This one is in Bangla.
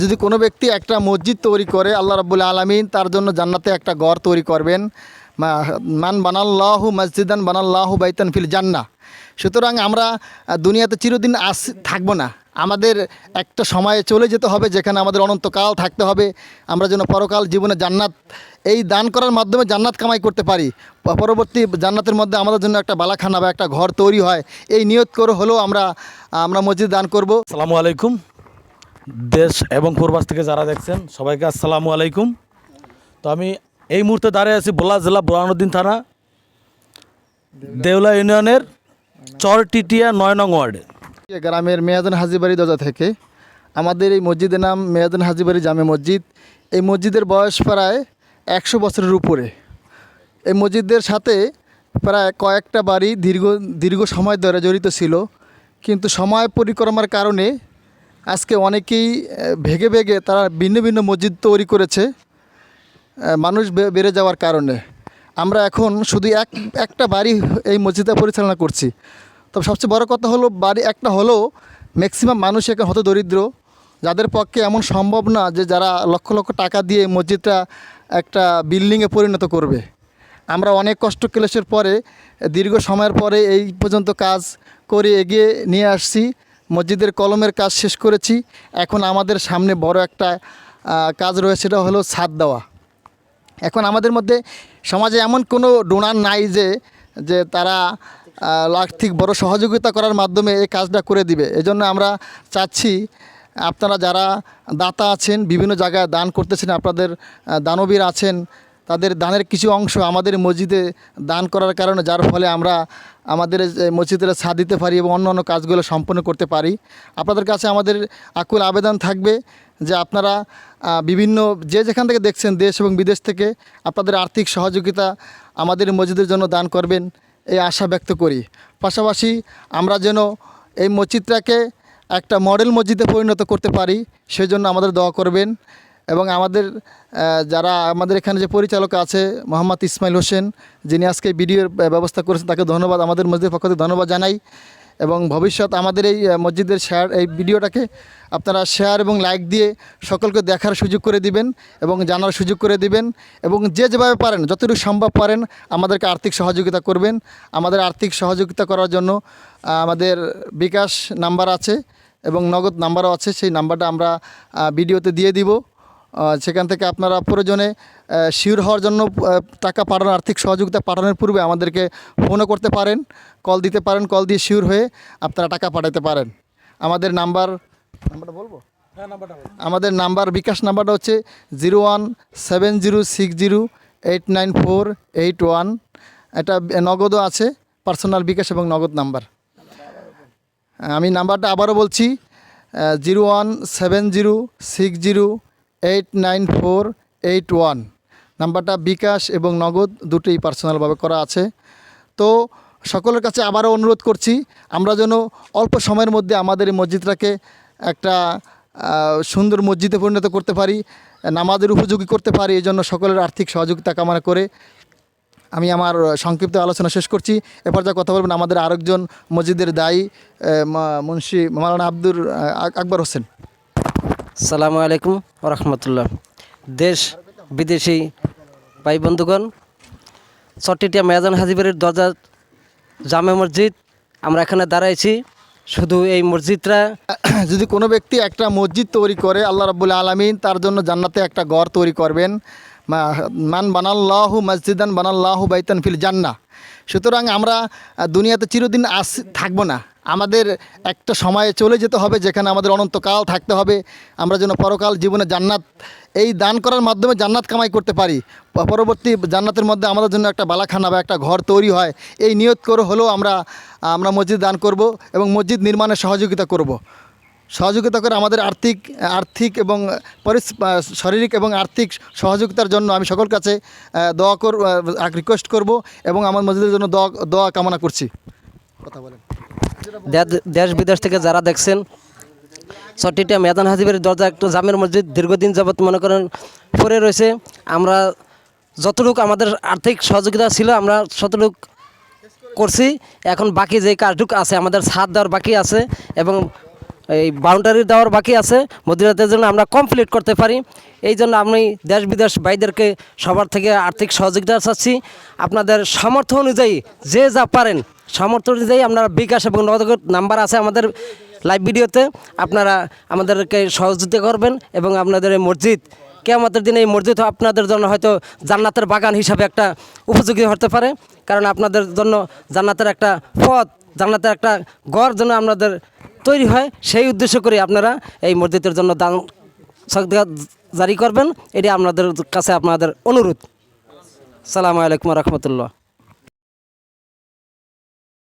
যদি কোনো ব্যক্তি একটা মসজিদ তৈরি করে, আল্লাহ রাব্বুল আলমিন তার জন্য জান্নাতে একটা ঘর তৈরি করবেন। মান বানাল্লাহু মসজিদান বানাল্লাহু বাইতান ফিল জান্না সুতরাং আমরা দুনিয়াতে চিরদিন আস, থাকব না। আমাদের একটা সময়ে চলে যেতে হবে, যেখানে আমাদের অনন্তকাল থাকতে হবে। আমরা যেন পরকাল জীবনে জান্নাত, এই দান করার মাধ্যমে জান্নাত কামাই করতে পারি। পরবর্তী জান্নাতের মধ্যে আমাদের জন্য একটা বালাখানা বা একটা ঘর তৈরি হয়। এই নিয়ত করে হলেও আমরা আমরা মসজিদ দান করব। আসসালামু আলাইকুম। দেশ এবং পূর্বাস থেকে যারা দেখছেন, সবাইকে আসসালামু আলাইকুম। তো আমি এই মুহূর্তে দাঁড়িয়ে আছি বোলা জেলা বোরানুদ্দিন থানা, দেউলা ইউনিয়নের চর টিটিয়া নয় নং ওয়ার্ডে। গ্রামের মেয়াদান হাজিবাড়ি দরজা থেকে আমাদের এই মসজিদের নাম মেয়াদান হাজিবাড়ি জামে মসজিদ। এই মসজিদের বয়স প্রায় একশো বছরের উপরে। এই মসজিদের সাথে প্রায় কয়েকটা বাড়ি দীর্ঘ দীর্ঘ সময় ধরে জড়িত ছিল। কিন্তু সময় পরিক্রমার কারণে আজকে অনেকেই ভেগে ভেগে তারা ভিন্ন ভিন্ন মসজিদ তৈরি করেছে মানুষ বেড়ে যাওয়ার কারণে। আমরা এখন শুধু এক, একটা বাড়ি এই মসজিদে পরিচালনা করছি। তবে সবচেয়ে বড় কথা হলো, বাড়ি একটা হলেও ম্যাক্সিমাম মানুষ এখন হত দরিদ্র যাদের পক্ষে এমন সম্ভব না যে যারা লক্ষ লক্ষ টাকা দিয়ে মসজিদটা একটা বিল্ডিংয়ে পরিণত করবে। আমরা অনেক কষ্ট ক্লেশের পরে, দীর্ঘ সময়ের পরে এই পর্যন্ত কাজ করে এগিয়ে নিয়ে আসছি। মসজিদের কলমের কাজ শেষ করেছি। এখন আমাদের সামনে বড় একটা কাজ রয়েছে, সেটা হলো ছাদ দেওয়া। এখন আমাদের মধ্যে সমাজে এমন কোনো ডোনার নাই যে যে তারা আর্থিক বড় সহযোগিতা করার মাধ্যমে এই কাজটা করে দিবে। এজন্য আমরা চাচ্ছি, আপনারা যারা দাতা আছেন, বিভিন্ন জায়গায় দান করতেছেন, আপনাদের দানবীর আছেন তাদের দানের কিছু অংশ আমাদের মসজিদে দান করার কারণে, যার ফলে আমরা আমাদের মসজিদের ছাদ দিতে পারি এবং অন্য অন্য কাজগুলো সম্পন্ন করতে পারি। আপনাদের কাছে আমাদের আকুল আবেদন থাকবে যে আপনারা বিভিন্ন যে যেখান থেকে দেখছেন দেশ এবং বিদেশ থেকে আপনাদের আর্থিক সহযোগিতা আমাদের মসজিদের জন্য দান করবেন এই আশা ব্যক্ত করি। পাশাপাশি আমরা যেন এই মসজিদটাকে একটা মডেল মসজিদে পরিণত করতে পারি, সেজন্য আমাদের দোয়া করবেন। এবং আমাদের যারা আমাদের এখানে যে পরিচালক আছে মোহাম্মদ ইসমাইল হোসেন, যিনি আজকে ভিডিওর ব্যবস্থা করেছেন, তাকে ধন্যবাদ। আমাদের মসজিদের পক্ষ থেকে ধন্যবাদ জানাই এবং ভবিষ্যৎ আমাদের এই মসজিদের শেয়ার এই ভিডিওটাকে আপনারা শেয়ার এবং লাইক দিয়ে সকলকে দেখার সুযোগ করে দিবেন এবং জানার সুযোগ করে দিবেন এবং যে যেভাবে পারেন, যতটুকু সম্ভব পারেন, আমাদেরকে আর্থিক সহযোগিতা করবেন। আমাদের আর্থিক সহযোগিতা করার জন্য আমাদের বিকাশ নাম্বার আছে এবং নগদ নাম্বারও আছে, সেই নাম্বারটা আমরা ভিডিওতে দিয়ে দিব। সেখান থেকে আপনারা প্রয়োজনে শিওর হওয়ার জন্য টাকা পাঠানোর আর্থিক সহযোগিতা পাঠানোর পূর্বে আমাদেরকে ফোনও করতে পারেন কল দিতে পারেন কল দিয়ে শিওর হয়ে আপনারা টাকা পাঠাতে পারেন। আমাদের নাম্বার নাম্বারটা বলব? আমাদের নাম্বার বিকাশ নাম্বারটা হচ্ছে zero one seven zero six zero eight nine four eight one. এটা নগদও আছে পার্সোনাল বিকাশ এবং নগদ নাম্বার। আমি নাম্বারটা আবারও বলছি zero one seven zero six zero eight nine four eight one নাম্বারটা বিকাশ এবং নগদ দুটোই পার্সোনালভাবে করা আছে। তো সকলের কাছে আবারও অনুরোধ করছি, আমরা যেন অল্প সময়ের মধ্যে আমাদের এই মসজিদটাকে একটা সুন্দর মসজিদে পরিণত করতে পারি, নামাজের উপযোগী করতে পারি, এই জন্য সকলের আর্থিক সহযোগিতা কামনা করে আমি আমার সংক্ষিপ্ত আলোচনা শেষ করছি। এরপর যা কথা বলবেন আমাদের আরেকজন মসজিদের দায়ী মুন্সি মালানা আব্দুর আকবর হোসেন। সালামু আলাইকুম রহমতুল্লাহ দেশ, বিদেশি ভাই বন্ধুগণ চট্টিটিয়া মেজান হাজিবের দরজা জামে মসজিদ, আমরা এখানে দাঁড়াইছি। শুধু এই মসজিদটা যদি কোনো ব্যক্তি একটা মসজিদ তৈরি করে, আল্লাহ রাবুল আলমিন তার জন্য জান্নাতে একটা ঘর তৈরি করবেন। মান বানাল্লাহু মসজিদান বানাল্লাহু বাইতান ফিল জান্না সুতরাং আমরা দুনিয়াতে চিরদিন আস, থাকব না। আমাদের একটা সময়ে চলে যেতে হবে যেখানে আমাদের অনন্তকাল থাকতে হবে। আমরা যেন পরকাল জীবনে জান্নাত, এই দান করার মাধ্যমে জান্নাত কামাই করতে পারি। পরবর্তী জান্নাতের মধ্যে আমাদের জন্য একটা বালাখানা বা একটা ঘর তৈরি হয়। এই নিয়ত করে হলেও আমরা আমরা মসজিদ দান করব এবং মসজিদ নির্মাণে সহযোগিতা করব। সহযোগিতা করে আমাদের আর্থিক আর্থিক এবং শারীরিক এবং আর্থিক সহযোগিতার জন্য আমি সকল কাছে দোয়া কর রিকোয়েস্ট করব এবং আমার মসজিদের জন্য দোয়া দোয়া কামনা করছি। কথা বলেন। দেশ বিদেশ থেকে যারা দেখছেন চট্টিটিয়া মেয়াদান হাজিবের দরজা, একটু জামের মসজিদ দীর্ঘদিন যাবৎ মনে করেন পড়ে রয়েছে। আমরা যতটুকু আমাদের আর্থিক সহযোগিতা ছিল, আমরা ততটুকু করছি। এখন বাকি যে কাজটুকু আছে, আমাদের ছাদ দেওয়ার বাকি আছে এবং এই বাউন্ডারি দেওয়ার বাকি আছে। মসজিদের জন্য আমরা কমপ্লিট করতে পারি। এই জন্য আমি দেশ বিদেশ ভাইদেরকে সবার থেকে আর্থিক সহযোগিতা চাচ্ছি। আপনাদের সামর্থ্য অনুযায়ী যে যা পারেন, সামর্থ্য অনুযায়ী আপনারা বিকাশ এবং নগদ নাম্বার আছে আমাদের লাইভ ভিডিওতে আপনারা আমাদেরকে সহযোগিতা করবেন এবং আপনাদের এই মসজিদ, কেয়ামতের দিনে এই মসজিদ আপনাদের জন্য হয়তো জান্নাতের বাগান হিসাবে একটা উপযোগী হতে পারে। কারণ আপনাদের জন্য জান্নাতের একটা পথ জান্নাতের একটা গড় যেন আপনাদের তৈরি হয়, সেই উদ্দেশ্য করে আপনারা এই মসজিদের জন্য দান জারি করবেন। এটি আপনাদের কাছে আপনাদের অনুরোধ। সালামু আলাইকুম রহমতুল্লাহ।